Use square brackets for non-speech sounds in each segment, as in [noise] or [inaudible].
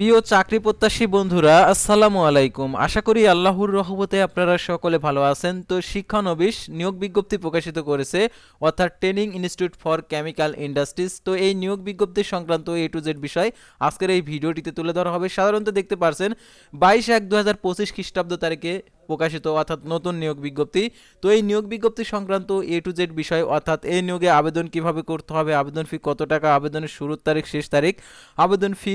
প্রিয় চাকরি প্রত্যাশী বন্ধুরা, আসসালামু আলাইকুম। আশা করি আল্লাহর রহমতে আপনারা সকলে ভালো আছেন। তো শিক্ষানবিশ নিয়োগ বিজ্ঞপ্তি প্রকাশিত করেছে অর্থাৎ training institute for chemical industries. তো এই নিয়োগ বিজ্ঞপ্তি সংক্রান্ত এ টু জেড বিষয় আজকের এই ভিডিওটিতে তুলে ধরা হবে। সাধারণত দেখতে পারছেন বাইশ এক দু হাজার পঁচিশ খ্রিস্টাব্দ তারিখে প্রকাশিত, অর্থাৎ নতুন নিয়োগ বিজ্ঞপ্তি। তো এই নিয়োগ বিজ্ঞপ্তি সংক্রান্ত এ টু জেড বিষয়, অর্থাৎ এই নিয়োগে আবেদন কীভাবে করতে হবে, আবেদন ফি কত টাকা, আবেদনের শুরুর তারিখ, শেষ তারিখ, আবেদন ফি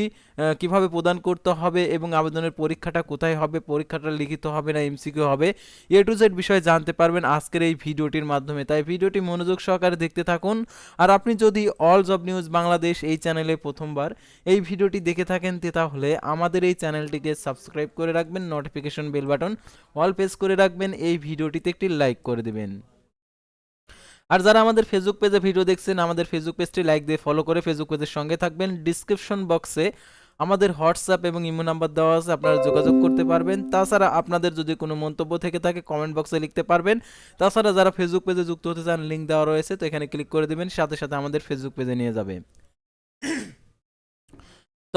কীভাবে প্রদান করতে হবে এবং আবেদনের পরীক্ষাটা কোথায় হবে, পরীক্ষাটা লিখিত হবে না এমসিকিউ হবে এ টু জেড বিষয়ে জানতে পারবেন আজকের এই ভিডিওটির মাধ্যমে। তাই ভিডিওটি মনোযোগ সহকারে দেখতে থাকুন। আর আপনি যদি অল জব নিউজ বাংলাদেশ এই চ্যানেলে প্রথমবার এই ভিডিওটি দেখে থাকেন তাহলে আমাদের এই চ্যানেলটিকে সাবস্ক্রাইব করে রাখবেন notification bell button all press করে রাখবেন, এই ভিডিওটিতে একটি লাইক করে দেবেন। আর যারা আমাদের ফেসবুক পেজে ভিডিও দেখছেন, আমাদের ফেসবুক পেজটি লাইক দিয়ে ফলো করে ফেসবুক পেজের সঙ্গে থাকবেন। ডিসক্রিপশন বক্সে আমাদের হোয়াটসঅ্যাপ এবং ইমো নাম্বার দেওয়া আছে, আপনারা যোগাযোগ করতে পারবেন। তাছাড়া আপনাদের যদি কোনো মন্তব্য থেকে থাকে কমেন্ট বক্সে লিখতে পারবেন। তাছাড়া যারা ফেসবুক পেজে যুক্ত হতে চান লিঙ্ক দেওয়া রয়েছে, তো এখানে ক্লিক করে দেবেন, সাথে সাথে আমাদের ফেসবুক পেজে নিয়ে যাবে।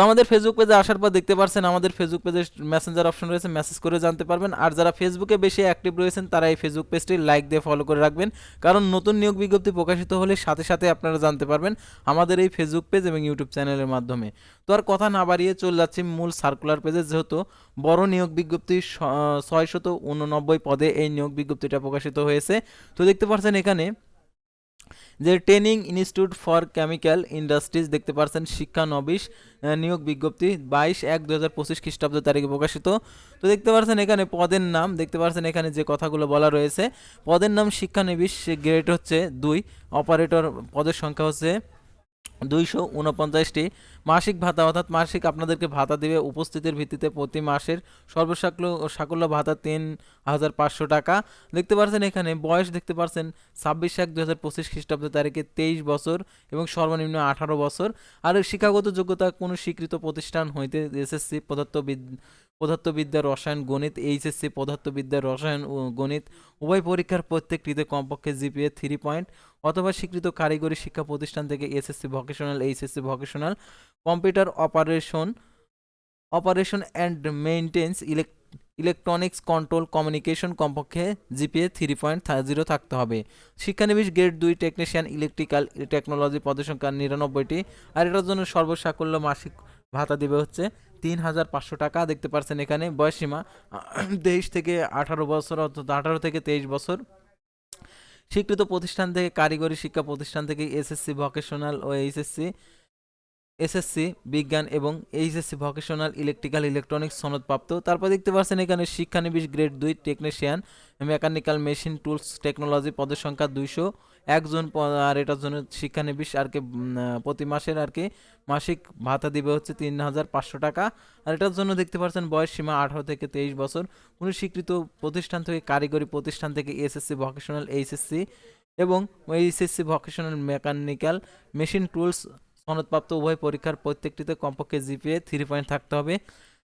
আমাদের ফেসবুক পেজে আসার পর দেখতে পারছেন আমাদের ফেসবুক পেজে মেসেঞ্জার অপশন রয়েছে মেসেজ করে জানতে পারবেন। আর যারা ফেসবুকে বেশি অ্যাক্টিভ রয়েছেন, তারা এই ফেসবুক পেজটি লাইক দিয়ে ফলো করে রাখবেন। কারণ নতুন নিয়োগ বিজ্ঞপ্তি প্রকাশিত হলে সাথে সাথে আপনারা জানতে পারবেন আমাদের এই ফেসবুক পেজ এবং ইউটিউব চ্যানেলের মাধ্যমে। তো আর কথা না বাড়িয়ে চলে যাচ্ছি মূল সার্কুলার পেজে যেহেতু বড় নিয়োগ বিজ্ঞপ্তি ছয়শত উননব্বই পদে এই নিয়োগ বিজ্ঞপ্তিটা প্রকাশিত হয়েছে। তো দেখতে পাচ্ছেন এখানে যে training institute for chemical industries, দেখতে পাচ্ছেন শিক্ষা নবিশ নিয়োগ বিজ্ঞপ্তি বাইশ এক দু হাজার পঁচিশ খ্রিস্টাব্দ তারিখে প্রকাশিত। তো দেখতে পাচ্ছেন এখানে পদের নাম, দেখতে পাচ্ছেন এখানে যে কথাগুলো বলা রয়েছে। পদের নাম শিক্ষানবিশ গ্রেড হচ্ছে দুই অপারেটর পদের সংখ্যা হচ্ছে দুইশো উনপঞ্চাশটি মাসিক ভাতা, অর্থাৎ মাসিক আপনাদেরকে ভাতা দেবে উপস্থিতির ভিত্তিতে প্রতি মাসের সর্বসাকল্য, সাকল্য ভাতা তিন হাজার পাঁচশো টাকা। দেখতে পাচ্ছেন এখানে বয়স দেখতে পাচ্ছেন ছাব্বিশ এক দু হাজার পঁচিশ খ্রিস্টাব্দ তারিখে তেইশ বছর এবং সর্বনিম্ন আঠারো বছর। আর শিক্ষাগত যোগ্যতা কোনো স্বীকৃত প্রতিষ্ঠান হইতে এসএসসি পদার্থবিদ পদার্থবিদ্যা, রসায়ন, গণিত, এইচএসসি, পদার্থবিদ্যা, রসায়ন গণিত উভয় পরীক্ষার প্রত্যেকটিতে কমপক্ষে জিপিএ থ্রি পয়েন্ট অথবা স্বীকৃত কারিগরি শিক্ষা প্রতিষ্ঠান থেকে SSC vocational HSC vocational computer operation operation and maintenance elec electronics control communication কমপক্ষে জিপিএ থ্রি পয়েন্ট জিরো থাকতে হবে। শিক্ষানবিশ গ্রেড দুই টেকনিশিয়ান ইলেকট্রিক্যাল টেকনোলজি পদের সংখ্যা নিরানব্বইটি। আর এটার জন্য সর্বসাকল্য মাসিক ভাতা দিবে হচ্ছে তিন হাজার পাঁচশো টাকা দেখতে পাচ্ছেন এখানে বয়সীমা। [clears throat] তেইশ থেকে আঠারো বছর অর্থাৎ আঠারো থেকে তেইশ বছর। স্বীকৃত প্রতিষ্ঠান থেকে, কারিগরি শিক্ষা প্রতিষ্ঠান থেকে এসএসসি ভোকেশনাল ও এইচএসসি, এসএসসি বিজ্ঞান এবং এইচএসসি ভোকেশনাল ইলেকট্রিক্যাল ইলেকট্রনিক্স সনদপ্রাপ্ত। তারপর দেখতে পাচ্ছেন এখানে শিক্ষানবিশ গ্রেড দুই technician, mechanical machine tools technology পদের সংখ্যা দুইশো। একজন আর এটার জন্য শিক্ষানবিশ আর কি প্রতি মাসের আর কি মাসিক ভাতা দিবে হচ্ছে তিন হাজার পাঁচশো টাকা। আর এটার জন্য দেখতে পাচ্ছেন বয়স সীমা আঠারো থেকে তেইশ বছর। কোনো স্বীকৃত প্রতিষ্ঠান থেকে, কারিগরি প্রতিষ্ঠান থেকে এসএসসি ভোকেশনাল এইচএসসি এবং HSC vocational mechanical machine tools সনদপ্রাপ্ত উভয় পরীক্ষার প্রত্যেকটিতে কমপক্ষে জিপিএ থ্রি পয়েন্ট থাকতে হবে।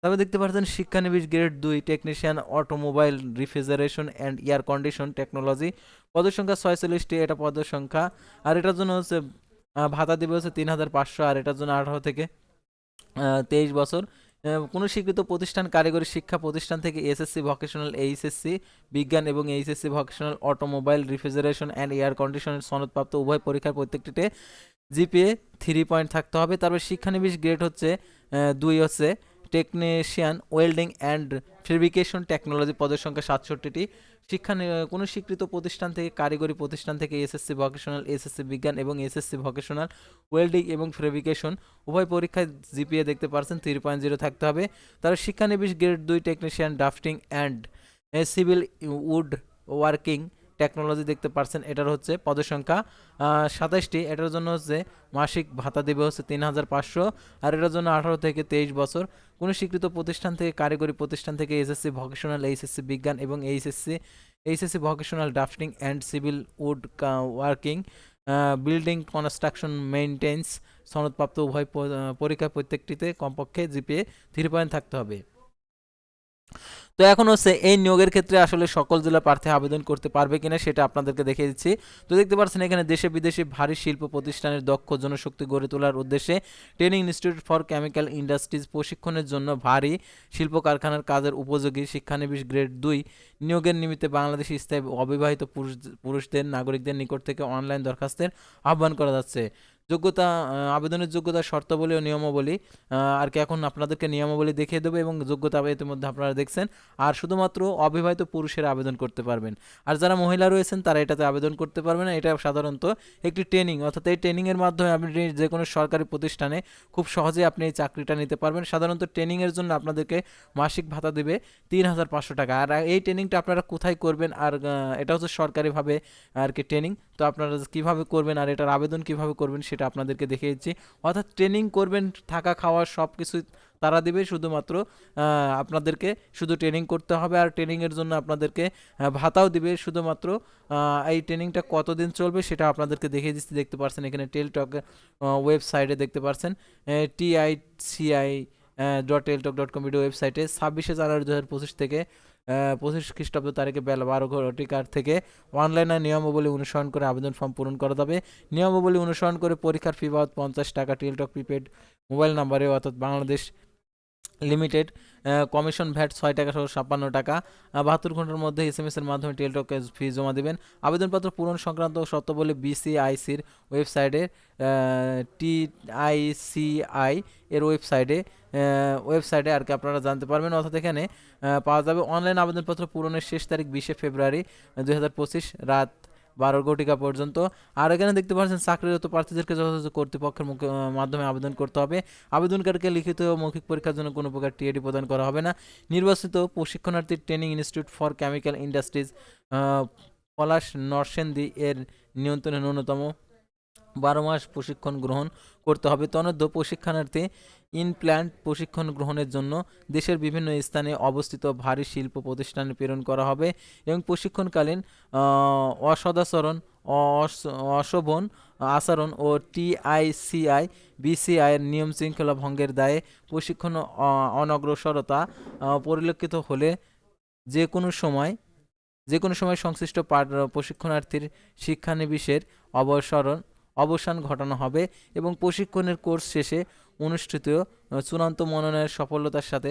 তবে দেখতে পাচ্ছেন শিক্ষানবিশ গ্রেড দুই technician, automobile refrigeration and air condition technology. পদের সংখ্যা ছয়চল্লিশটি, এটা পদের সংখ্যা। আর এটার জন্য হচ্ছে ভাতা দিবে হচ্ছে তিন হাজার পাঁচশো, আর এটার জন্য আঠারো থেকে তেইশ বছর। কোনো স্বীকৃত প্রতিষ্ঠান, কারিগরি শিক্ষা প্রতিষ্ঠান থেকে এসএসসি ভোকেশনাল এইচএসসি, বিজ্ঞান এবং HSC vocational automobile refrigeration and air কন্ডিশনের সনদপ্রাপ্ত উভয় পরীক্ষার প্রত্যেকটিতে জিপিএ থ্রি পয়েন্ট থাকতে হবে। তারপর শিক্ষানবিশ গ্রেড হচ্ছে দুই হচ্ছে technician welding and fabrication technology পদের সংখ্যা সাতষট্টিটি। শিক্ষা কোনো স্বীকৃত প্রতিষ্ঠান থেকে, কারিগরি প্রতিষ্ঠান থেকে এসএসসি ভোকেশনাল এসএসসি বিজ্ঞান এবং এসএসসি ভোকেশনাল ওয়েল্ডিং এবং ফেব্রিকেশন উভয় পরীক্ষায় জিপিএ দেখতে পারছেন থ্রি পয়েন্ট জিরো থাকতে হবে। তার শিক্ষানবিশ গ্রেড দুই technician drafting and civil wood working technology দেখতে পারছেন, এটার হচ্ছে পদের সংখ্যা সাতাশটি এটার জন্য হচ্ছে মাসিক ভাতা দেবে হচ্ছে তিন হাজার পাঁচশো। আর এটার জন্য আঠারো থেকে তেইশ বছর। কোনো স্বীকৃত প্রতিষ্ঠান থেকে, কারিগরি প্রতিষ্ঠান থেকে এসএসসি ভোকেশনাল, এইচএসসি বিজ্ঞান এবং HSC HSC vocational drafting and civil wood working building construction maintenance, সনদপ্রাপ্ত উভয় পরীক্ষা প্রত্যেকটিতে কমপক্ষে জিপিএ থ্রি পয়েন্ট থাকতে হবে। তো এখন হচ্ছে এই নিয়োগের ক্ষেত্রে আসলে সকল জেলা প্রার্থী আবেদন করতে পারবে কিনা সেটা আপনাদেরকে দেখিয়ে দিচ্ছি। তো দেখতে পাচ্ছেন এখানে দেশে বিদেশে ভারী শিল্প প্রতিষ্ঠানের দক্ষ জনশক্তি গড়ে তোলার উদ্দেশ্যে training institute for chemical industries প্রশিক্ষণের জন্য ভারী শিল্প কারখানার কাজের উপযোগী শিক্ষানবিশ গ্রেড দুই নিয়োগের নিমিত্তে বাংলাদেশি স্থায়ী অবিবাহিত পুরুষ পুরুষদের, নাগরিকদের নিকট থেকে অনলাইন দরখাস্তের আহ্বান করা যাচ্ছে। যোগ্যতা আবেদনের যোগ্যতা, শর্তাবলী ও নিয়মাবলী আর কি এখন আপনাদেরকে নিয়মাবলী দেখিয়ে দেবো এবং যোগ্যতা ইতিমধ্যে আপনারা দেখছেন। আর শুধুমাত্র অবিবাহিত পুরুষেরা আবেদন করতে পারবেন। আর যারা মহিলা রয়েছেন, তারা এটাতে আবেদন করতে পারবেন। এটা সাধারণত একটি ট্রেনিং অর্থাৎ এই ট্রেনিংয়ের মাধ্যমে আপনি যে কোনো সরকারি প্রতিষ্ঠানে খুব সহজে আপনি এই চাকরিটা নিতে পারবেন। সাধারণত ট্রেনিংয়ের জন্য আপনাদেরকে মাসিক ভাতা দেবে তিন হাজার পাঁচশো টাকা। আর এই ট্রেনিংটা আপনারা কোথায় করবেন? আর এটা হচ্ছে সরকারিভাবে আর কি ট্রেনিং তো আপনারা কীভাবে করবেন আর এটার আবেদন কীভাবে করবেন সেটা আপনাদেরকে দেখিয়ে দিচ্ছি। অর্থাৎ ট্রেনিং করবেন, থাকা, খাওয়া সব কিছু তারা দেবে শুধুমাত্র আপনাদেরকে শুধু ট্রেনিং করতে হবে আর ট্রেনিংয়ের জন্য আপনাদেরকে ভাতাও দিবে শুধুমাত্র এই ট্রেনিংটা কতদিন চলবে সেটা আপনাদেরকে দেখিয়ে দিচ্ছি। দেখতে পাচ্ছেন এখানে টেলটক ওয়েবসাইটে দেখতে পাচ্ছেন TICI dot Teletalk dot com video ওয়েবসাইটে ছাব্বিশে জানুয়ারি দু হাজার পঁচিশ থেকে পঁচিশ খ্রিস্টাব্দ তারিখে বেলা বারো ঘটিকার থেকে অনলাইনে নিয়মাবলী অনুসরণ করে আবেদন ফর্ম পূরণ করা যাবে। নিয়মাবলী অনুসরণ করে পরীক্ষার ফি বাবদ পঞ্চাশ টাকা টেলটক প্রিপেড মোবাইল নাম্বারে অর্থাৎ বাংলাদেশ লিমিটেড কমিশন ভ্যাট ছয় টাকা সহ ছাপ্পান্ন টাকা। বাহাত্তর ঘণ্টার মধ্যে এস এম এস এর মাধ্যমে টেলটকে ফি জমা দেবেন। আবেদনপত্র পূরণ সংক্রান্ত শর্তাবলী বিসিআইসির ওয়েবসাইটে টি আইসিআই এর ওয়েবসাইটে ওয়েবসাইটে আর কি আপনারা জানতে পারবেন। অর্থাৎ এখানে পাওয়া যাবে অনলাইন আবেদনপত্র পূরণের শেষ তারিখ বিশে ফেব্রুয়ারি দুই হাজার পঁচিশ রাত বারো কোটিকা পর্যন্ত। আর এখানে দেখতে পাচ্ছেন, চাকরিরত প্রার্থীদেরকে যথাযথ কর্তৃপক্ষের মাধ্যমে আবেদন করতে হবে। আবেদনকারীকে লিখিত মৌখিক পরীক্ষার জন্য কোনো প্রকার টিএডি প্রদান করা হবে না। নির্বাচিত প্রশিক্ষণার্থী training institute for chemical industries Palash Narsingdi এর নিয়ন্ত্রণে ন্যূনতম বারো মাস প্রশিক্ষণ গ্রহণ করতে হবে। তনদ্য প্রশিক্ষণার্থী ইনপ্ল্যান্ট প্রশিক্ষণ গ্রহণের জন্য দেশের বিভিন্ন স্থানে অবস্থিত ভারী শিল্প প্রতিষ্ঠানে প্রেরণ করা হবে এবং প্রশিক্ষণকালীন অসদাচরণ, অস- অশোভন আচরণ ও টিআইসিআই বিসিআই এর নিয়ম শৃঙ্খলা ভঙ্গের দায়ে প্রশিক্ষণ অনগ্রসরতা পরিলক্ষিত হলে যে কোনো সময়, যে কোনো সময় সংশ্লিষ্ট পার- প্রশিক্ষণার্থীর শিক্ষানবিশের অবসরণ অবসান ঘটানো হবে এবং প্রশিক্ষণের কোর্স শেষে অনুষ্ঠিত চূড়ান্ত মনোনয়নের সফলতার সাথে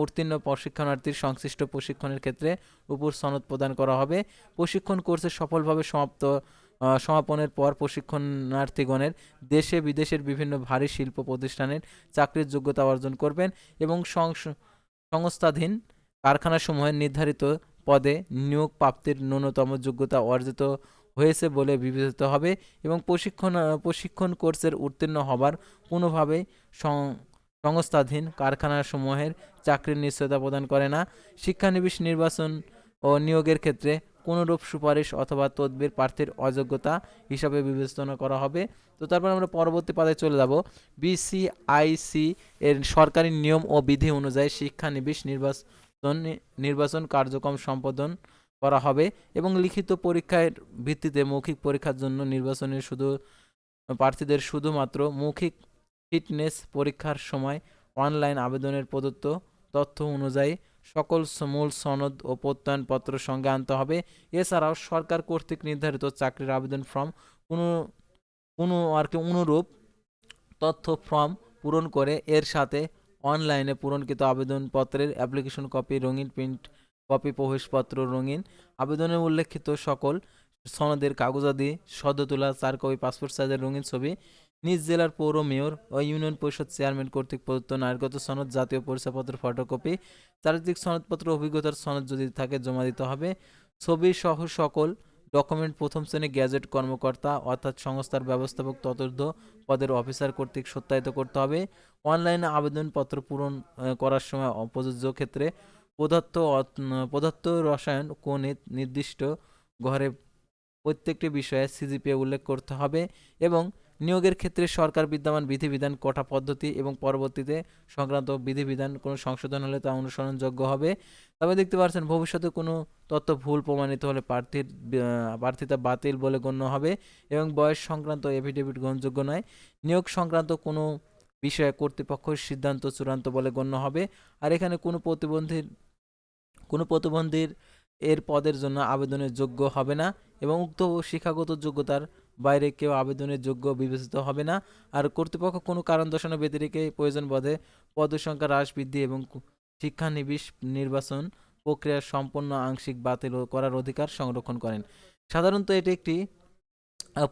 উত্তীর্ণ প্রশিক্ষণার্থীর সংশ্লিষ্ট প্রশিক্ষণের ক্ষেত্রে উপর সনদ প্রদান করা হবে। প্রশিক্ষণ কোর্সে সফলভাবে সমাপ্ত সমাপনের পর প্রশিক্ষণার্থীগণের দেশে বিদেশের বিভিন্ন ভারী শিল্প প্রতিষ্ঠানের চাকরির যোগ্যতা অর্জন করবেন এবং সংস- সংস্থাধীন কারখানাসমূহের নির্ধারিত পদে নিয়োগ প্রাপ্তির ন্যূনতম যোগ্যতা অর্জিত হয়েছে বলে বিবেচিত হবে এবং প্রশিক্ষণ প্রশিক্ষণ কোর্সের উত্তীর্ণ হবার কোনোভাবেই সংস্থাধীন কারখানাসমূহের চাকরির নিশ্চয়তা প্রদান করে না। শিক্ষানবিশ নির্বাচন ও নিয়োগের ক্ষেত্রে কোনোরূপ সুপারিশ অথবা তদবির প্রার্থীর অযোগ্যতা হিসাবে বিবেচনা করা হবে। তো তারপর আমরা পরবর্তী পাতায় চলে যাব। বিসিআইসি এর সরকারি নিয়ম ও বিধি অনুযায়ী শিক্ষানবিশ নির্বাচন নির্বাচন কার্যক্রম সম্পাদন করা হবে এবং লিখিত পরীক্ষার ভিত্তিতে মৌখিক পরীক্ষার জন্য নির্বাচনের শুধু প্রার্থীদের শুধুমাত্র মৌখিক ফিটনেস পরীক্ষার সময় অনলাইন আবেদনের প্রদত্ত তথ্য অনুযায়ী সকল মূল সনদ ও প্রত্যয়নপত্র সঙ্গে আনতে হবে। এছাড়াও সরকার কর্তৃক নির্ধারিত চাকরির আবেদন ফর্ম কোনো কোনো আর কি অনুরূপ তথ্য ফর্ম পূরণ করে এর সাথে অনলাইনে পূরণকৃত আবেদনপত্রের অ্যাপ্লিকেশন কপি, রঙিন প্রিন্ট কপি প্রবেশপত্র রঙিন আবেদনে উল্লেখিত সকল সনদের কাগজাদি সদ্য তোলা চার কপি পাসপোর্ট সাইজের রঙিন ছবি, নিজ জেলার পৌর মেয়র ও ইউনিয়ন পরিষদ চেয়ারম্যান কর্তৃক প্রদত্ত নাগরিকত্ব সনদ, জাতীয় পরিচয়পত্র, ফটোকপি, চারিত্রিক সনদপত্র, অভিজ্ঞতার সনদ যদি থাকে জমা দিতে হবে। ছবি সহ সকল ডকুমেন্ট প্রথম শ্রেণি গ্যাজেট কর্মকর্তা অর্থাৎ সংস্থার ব্যবস্থাপক চতুর্থ পদের অফিসার কর্তৃক সত্যায়িত করতে হবে। অনলাইনে আবেদনপত্র পূরণ করার সময় অপ্রযোজ্য ক্ষেত্রে উম, প্রদত্ত রসায়ন কোন নির্দিষ্ট ঘরে প্রত্যেকটি বিষয়ে সিজিপিএ উল্লেখ করতে হবে এবং নিয়োগের ক্ষেত্রে সরকার বিদ্যমান বিধিবিধান কটা পদ্ধতি এবং পরবর্তীতে সংক্রান্ত বিধিবিধান কোনো সংশোধন হলে তা অনুসরণযোগ্য হবে। তবে দেখতে পাচ্ছেন ভবিষ্যতে কোনো তথ্য ভুল প্রমাণিত হলে প্রার্থীর প্রার্থিতা বাতিল বলে গণ্য হবে এবং বয়স সংক্রান্ত এফিডেভিট গ্রহণযোগ্য নয়। নিয়োগ সংক্রান্ত কোনো বিষয়ে কর্তৃপক্ষের সিদ্ধান্ত চূড়ান্ত বলে গণ্য হবে। আর এখানে কোনো প্রতিবন্ধীর কোনো প্রতিবন্ধীর এর পদের জন্য আবেদনের যোগ্য হবে না এবং উক্ত শিক্ষাগত যোগ্যতার বাইরে কেউ আবেদনের যোগ্য বিবেচিত হবে না। আর কর্তৃপক্ষ কোনো কারণ দর্শানো ব্যতিরেকে প্রয়োজন বধে পদের সংখ্যা হ্রাস, বৃদ্ধি এবং শিক্ষানিবিশ নির্বাচন প্রক্রিয়া সম্পূর্ণ আংশিক বাতিল করার অধিকার সংরক্ষণ করেন। সাধারণত এটি একটি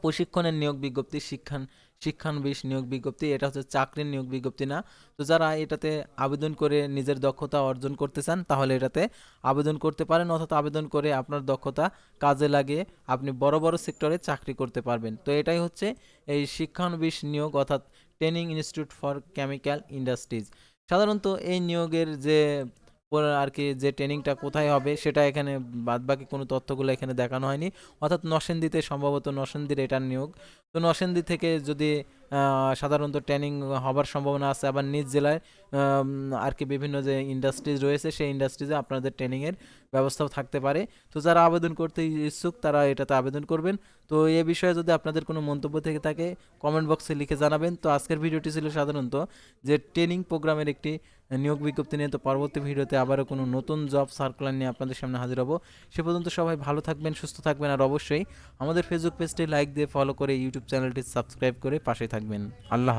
প্রশিক্ষণের নিয়োগ বিজ্ঞপ্তি, শিক্ষান, শিক্ষানবিশ নিয়োগ বিজ্ঞপ্তি, এটা হচ্ছে চাকরির নিয়োগ বিজ্ঞপ্তি না। তো যারা এটাতে আবেদন করে নিজের দক্ষতা অর্জন করতে চান, তাহলে এটাতে আবেদন করতে পারেন, অর্থাৎ আবেদন করে আপনার দক্ষতা কাজে লাগিয়ে আপনি বড় বড় সেক্টরে চাকরি করতে পারবেন। তো এটাই হচ্ছে এই শিক্ষানবিশ নিয়োগ, অর্থাৎ training institute for chemical industries. সাধারণত এই নিয়োগের যে আর কি যে ট্রেনিংটা কোথায় হবে সেটা এখানে বাদবাকি কোনো তথ্যগুলো এখানে দেখানো হয়নি। অর্থাৎ নরসিংদীতে সম্ভবত নরসিংদীর এটার নিয়োগ। তো নরসিংদী থেকে যদি সাধারণত ট্রেনিং হবার সম্ভাবনা আছে, আবার নিজ জেলায় আর কি বিভিন্ন যে ইন্ডাস্ট্রিজ রয়েছে, সেই ইন্ডাস্ট্রিজে আপনাদের ট্রেনিংয়ের ব্যবস্থাও থাকতে পারে। তো যারা আবেদন করতে ইচ্ছুক, তারা এটাতে আবেদন করবেন। তো এ বিষয়ে যদি আপনাদের কোনো মন্তব্য থেকে থাকে কমেন্ট বক্সে লিখে জানাবেন। তো আজকের ভিডিওটি ছিল সাধারণত যে ট্রেনিং প্রোগ্রামের একটি নিয়োগ বিজ্ঞপ্তি নিয়ে। তো পরবর্তী ভিডিওতে আবারও কোনো নতুন জব সার্কুলার নিয়ে আপনাদের সামনে হাজির হব। সে পর্যন্ত সবাই ভালো থাকবেন, সুস্থ থাকবেন, আর অবশ্যই আমাদের ফেসবুক পেজটি লাইক দিয়ে ফলো করে ইউটিউব চ্যানেলটি সাবস্ক্রাইব করে পাশে থাকবেন আল্লাহ।